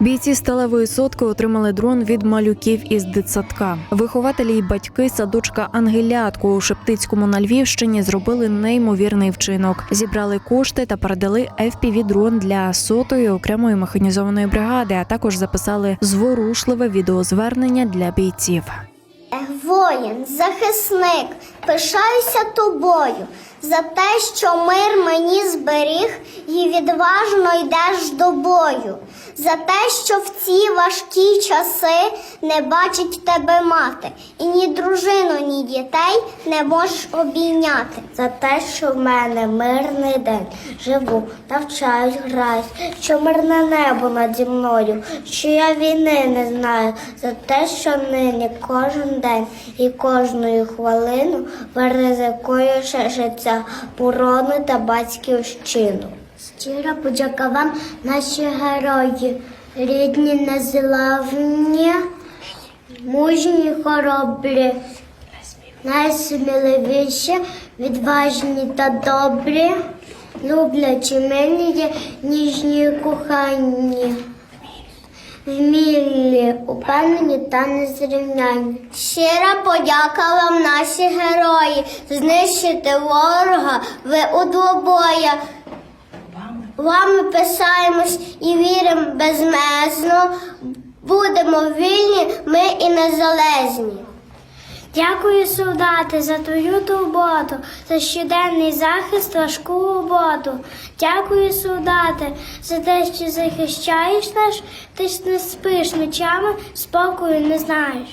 Бійці сталевої сотки отримали дрон від малюків із дитсадка. Вихователі й батьки садочка Ангелятку у Шептицькому на Львівщині зробили неймовірний вчинок. Зібрали кошти та передали fpv дрон для сотої окремої механізованої бригади, а також записали зворушливе відеозвернення для бійців. Воїн, захисник, пишаюся тобою. За те, що мир мені зберіг і відважно йдеш до бою, за те, що в ці важкі часи не бачить тебе мати, і ні дружину, ні дітей не можеш обійняти. За те, що в мене мирний день, живу, навчаюсь, граюсь, що мирне небо наді мною, що я війни не знаю, за те, що нині кожен день і кожну хвилину життя, борони та батьківщину. Щира подяка вам, наші герої, рідні незламні, мужні хоробрі, найсміливіші, відважні та добрі, люблячі милі, ніжні і коханні. Вмілі, упевнені та незрівнянні. Щира подяка вам, наші герої, знищити ворога ви у двобоя. Вами писаємось і віримо безмежно. Будемо вільні, ми і незалежні. Дякую, солдати, за твою турботу, за щоденний захист важку роботу. Дякую, солдати, за те, що захищаєш наш, ти ж не спиш ночами, спокою не знаєш.